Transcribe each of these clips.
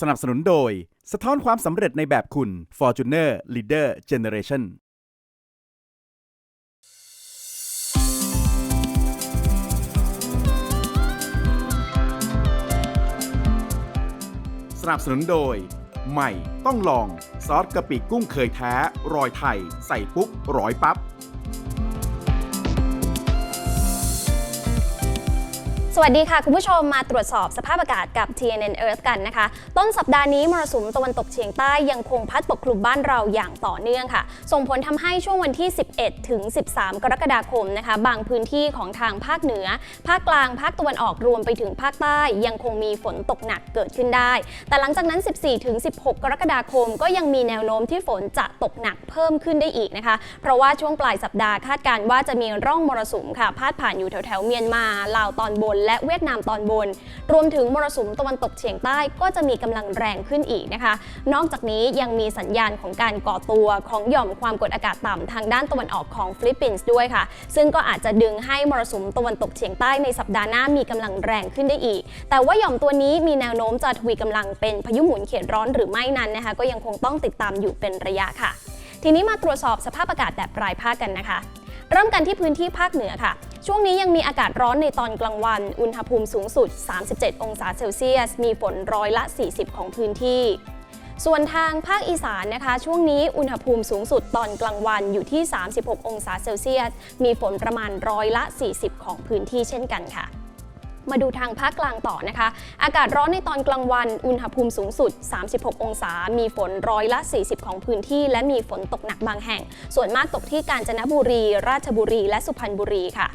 สนับสนุนโดย สะท้อนความสำเร็จในแบบคุณ Fortuner Leader Generation สนับสนุนโดย ใหม่ต้องลองซอสกะปิกุ้งเคยแท้ รอยไทย ใส่ปุ๊บร้อยปั๊บ สวัสดีค่ะ คุณผู้ชมมาตรวจสอบสภาพอากาศกับ TNN Earth กันนะคะ ต้นสัปดาห์นี้มรสุมตะวันตกเฉียงใต้ยังคงพัดปกคลุมบ้านเราอย่างต่อเนื่องค่ะ ส่งผลทำให้ช่วงวันที่ 11 ถึง 13 กรกฎาคมนะคะ บางพื้นที่ของทางภาคเหนือ ภาคกลางภาคตะวันออกรวมไปถึงภาคใต้ยังคงมีฝนตกหนักเกิดขึ้นได้ แต่หลังจากนั้น 14 ถึง 16 กรกฎาคม ก็ยังมีแนวโน้มที่ฝนจะตกหนักเพิ่มขึ้นได้อีกนะคะ เพราะว่าช่วงปลายสัปดาห์คาดการณ์ว่าจะมีร่องมรสุมค่ะพาดผ่านอยู่แถวๆเมียนมาลาวตอนบนและเวียดนามตอนบน รวมถึงมรสุมตะวันตกเฉียงใต้ก็จะมีกำลังแรงขึ้นอีกนะคะ นอกจากนี้ยังมีสัญญาณของการก่อตัวของหย่อมความกดอากาศต่ำทางด้านตะวันออกของฟิลิปปินส์ด้วยค่ะ ซึ่งก็อาจจะดึงให้มรสุมตะวันตกเฉียงใต้ในสัปดาห์หน้ามีกำลังแรงขึ้นได้อีก แต่ว่าหย่อมตัวนี้มีแนวโน้มจะทวีกำลังเป็นพายุหมุนเขตร้อนหรือไม่นั้นนะคะ ก็ยังคงต้องติดตามอยู่เป็นระยะค่ะ ทีนี้มาตรวจสอบสภาพอากาศแบบรายภาคกันนะคะ เริ่มกันที่พื้นที่ภาคเหนือค่ะ ช่วงนี้ยังมีอากาศร้อนในตอนกลางวัน อุณหภูมิสูงสุด 37 องศาเซลเซียส มีฝนร้อยละ 40 ของพื้นที่ ส่วนทางภาคอีสานนะคะ ช่วงนี้อุณหภูมิสูงสุดตอนกลางวันอยู่ที่ 36 องศาเซลเซียส มีฝนประมาณร้อยละ 40 ของพื้นที่เช่นกันค่ะ มาดูทางภาคกลางต่อนะคะ อากาศร้อนในตอนกลางวัน อุณหภูมิสูงสุด 36 องศา มีฝนร้อยละ 40 ของพื้นที่ และมีฝนตกหนักบางแห่ง ส่วนมากตกที่กาญจนบุรี ราชบุรี และสุพรรณบุรีค่ะ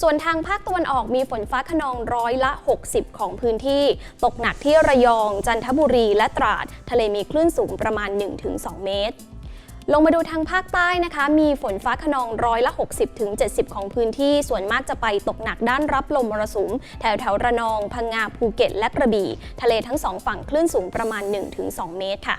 ส่วนทางภาคตะวันออกมีฝนฟ้าขนองร้อยละ 60 ของพื้นที่ ตกหนักที่ระยอง จันทบุรีและตราด ทะเลมีคลื่นสูงประมาณ 1-2 เมตร ลงมาดูทางภาคใต้นะคะ มีฝนฟ้าขนองร้อยละ 60ถึง70 ของพื้นที่ ส่วนมากจะไปตกหนักด้านรับลมมรสุม แถวแถวระนอง พังงาภูเก็ต และกระบี่ ทะเลทั้งสองฝั่งคลื่นสูงประมาณ 1-2 เมตรค่ะ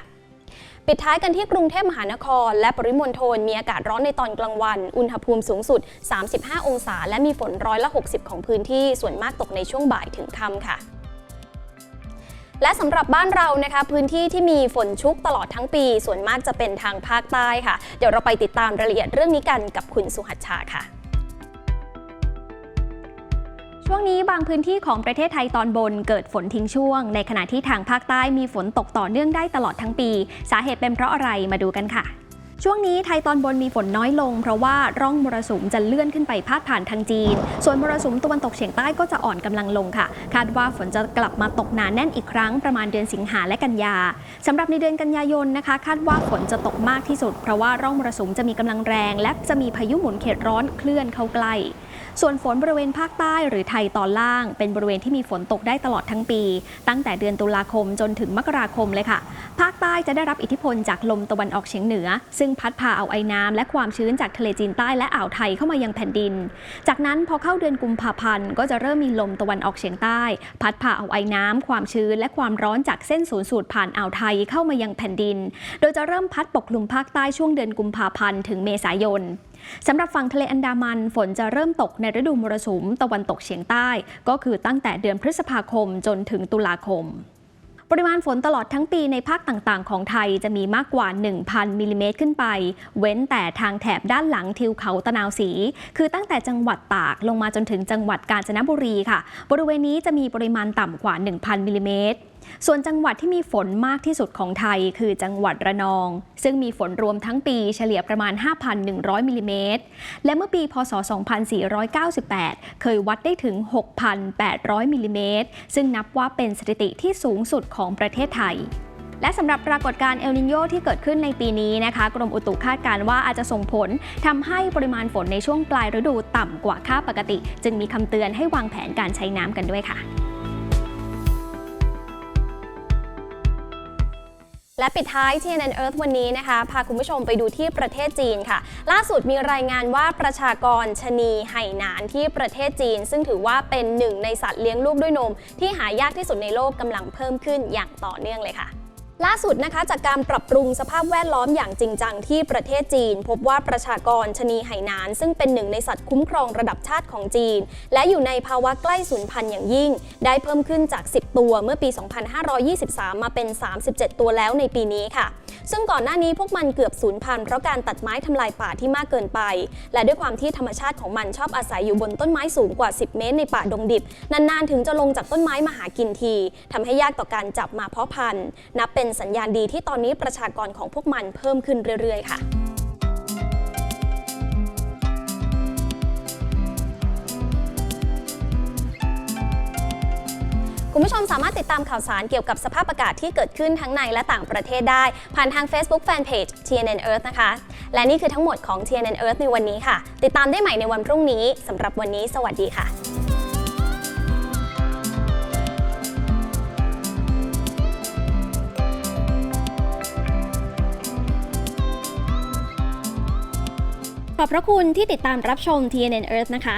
ปิดท้ายกันที่กรุงเทพมหานคร และปริมณฑลมีอากาศร้อนในตอนกลางวัน อุณหภูมิสูงสุด 35 องศา และมีฝนร้อยละ 60 ของพื้นที่ ส่วนมากตกในช่วงบ่ายถึงค่ำค่ะ และสำหรับบ้านเรานะคะพื้นที่ที่มีฝนชุกตลอดทั้งปี ส่วนมากจะเป็นทางภาคใต้ค่ะ เดี๋ยวเราไปติดตามรายละเอียดเรื่องนี้กันกับคุณสุหัชชาค่ะช่วงนี้บางพื้นที่ของประเทศไทยตอนบนเกิดฝนทิ้งช่วง ในขณะที่ทางภาคใต้มีฝนตกต่อเนื่องได้ตลอดทั้งปี สาเหตุเป็นเพราะอะไรมาดูกันค่ะ ช่วงนี้ไทยตอนบนมีฝนน้อยลง เพราะว่าร่องมรสุมจะเลื่อนขึ้นไปพาดผ่านทางจีน ส่วนมรสุมตะวันตกเฉียงใต้ก็จะอ่อนกำลังลงค่ะ คาดว่าฝนจะกลับมาตกหนาแน่นอีกครั้งประมาณเดือนสิงหาและกันยาสำหรับในเดือนกันยายนนะคะ คาดว่าฝนจะตกมากที่สุด เพราะว่าร่องมรสุมจะมีกำลังแรง และจะมีพายุหมุนเขตร้อนเคลื่อนเข้าใกล้ส่วนฝนบริเวณภาคใต้หรือไทยตอนล่าง เป็นบริเวณที่มีฝนตกได้ตลอดทั้งปี ตั้งแต่เดือนตุลาคมจนถึงมกราคมเลยค่ะ ภาคใต้จะได้รับอิทธิพลจากลมตะวันออกเฉียงเหนือ ซึ่งพัดพาเอาไอ้น้ำและความชื้นจากทะเลจีนใต้และอ่าวไทยเข้ามายังแผ่นดิน จากนั้นพอเข้าเดือนกุมภาพันธ์ก็จะเริ่มมีลมตะวันออกเฉียงใต้ พัดพาเอาไอ้น้ำความชื้นและความร้อนจากเส้นศูนย์สูตรผ่านอ่าวไทยเข้ามายังแผ่นดิน โดยจะเริ่มพัดปกคลุมภาคใต้ช่วงเดือนกุมภาพันธ์ถึงเมษายนสำหรับฝั่งทะเลอันดามันฝนจะเริ่มตกในฤดูมรสุมตะวันตกเฉียงใต้ ก็คือตั้งแต่เดือนพฤษภาคมจนถึงตุลาคม ปริมาณฝนตลอดทั้งปีในภาคต่างๆ ของไทยจะมีมากกว่า 1,000 มิลลิเมตรขึ้นไป เว้นแต่ทางแถบด้านหลังทิวเขาตะนาวสี คือตั้งแต่จังหวัดตากลงมาจนถึงจังหวัดกาญจนบุรีค่ะ บริเวณนี้จะมีปริมาณต่ำกว่า 1,000 มิลลิเมตร ส่วนจังหวัดที่มีฝนมากที่สุดของไทยคือจังหวัดระนอง ซึ่งมีฝนรวมทั้งปีเฉลี่ยประมาณ 5,100 มิลลิเมตร และเมื่อปีพศ 2498 เคยวัดได้ถึง 6,800 มิลลิเมตร ซึ่งนับว่าเป็นสถิติที่สูงสุดของประเทศไทยและสำหรับปรากฏการณ์เอลนิโยที่เกิดขึ้นในปีนี้นะคะ กรมอุตุคาดการณ์ว่าอาจจะส่งผลทำให้ปริมาณฝนในช่วงปลายฤดูต่ำกว่าค่าปกติ จึงมีคำเตือนให้วางแผนการใช้น้ำกันด้วยค่ะ และปิดท้าย TNN Earth วันนี้นะคะ พาคุณผู้ชมไปดูที่ประเทศจีนค่ะ ล่าสุดมีรายงานว่าประชากรชะนีไหหนานที่ประเทศจีน ซึ่งถือว่าเป็นหนึ่งในสัตว์เลี้ยงลูกด้วยนม ที่หายากที่สุดในโลกกำลังเพิ่มขึ้นอย่างต่อเนื่องเลยค่ะ ล่าสุดนะคะจากการปรับปรุงสภาพแวดล้อมอย่างจริงจังที่ประเทศจีน พบว่าประชากรชะนีไหหนาน ซึ่งเป็นหนึ่งในสัตว์คุ้มครองระดับชาติของจีน และอยู่ในภาวะใกล้สูญพันธุ์อย่างยิ่ง ได้เพิ่มขึ้นจาก 10 ตัวเมื่อปี 2523 มาเป็น 37 ตัวแล้วในปีนี้ค่ะ ซึ่งก่อนหน้านี้พวกมันเกือบสูญพันธุ์เพราะการตัดไม้ทำลายป่าที่มากเกินไป และด้วยความที่ธรรมชาติของมันชอบอาศัยอยู่บนต้นไม้สูงกว่า 10 เมตรในป่าดงดิบ นานๆ ถึงจะลงจากต้นไม้มาหากินทีทำให้ยากต่อการจับมาเพาะพันธุ์ นับเป็นสัญญาณดีที่ตอนนี้ประชากรของพวกมันเพิ่มขึ้นเรื่อยๆ ค่ะ คุณผู้ชมสามารถติดตามข่าวสารเกี่ยวกับสภาพอากาศที่เกิดขึ้นทั้งในและต่างประเทศได้ ผ่านทาง Facebook Fanpage TNN Earth นะคะ และนี่คือทั้งหมดของ TNN Earth ในวันนี้ค่ะ ติดตามได้ใหม่ในวันพรุ่งนี้สำหรับวันนี้ สวัสดีค่ะขอบพระคุณที่ติดตามรับชม TNN Earth นะคะ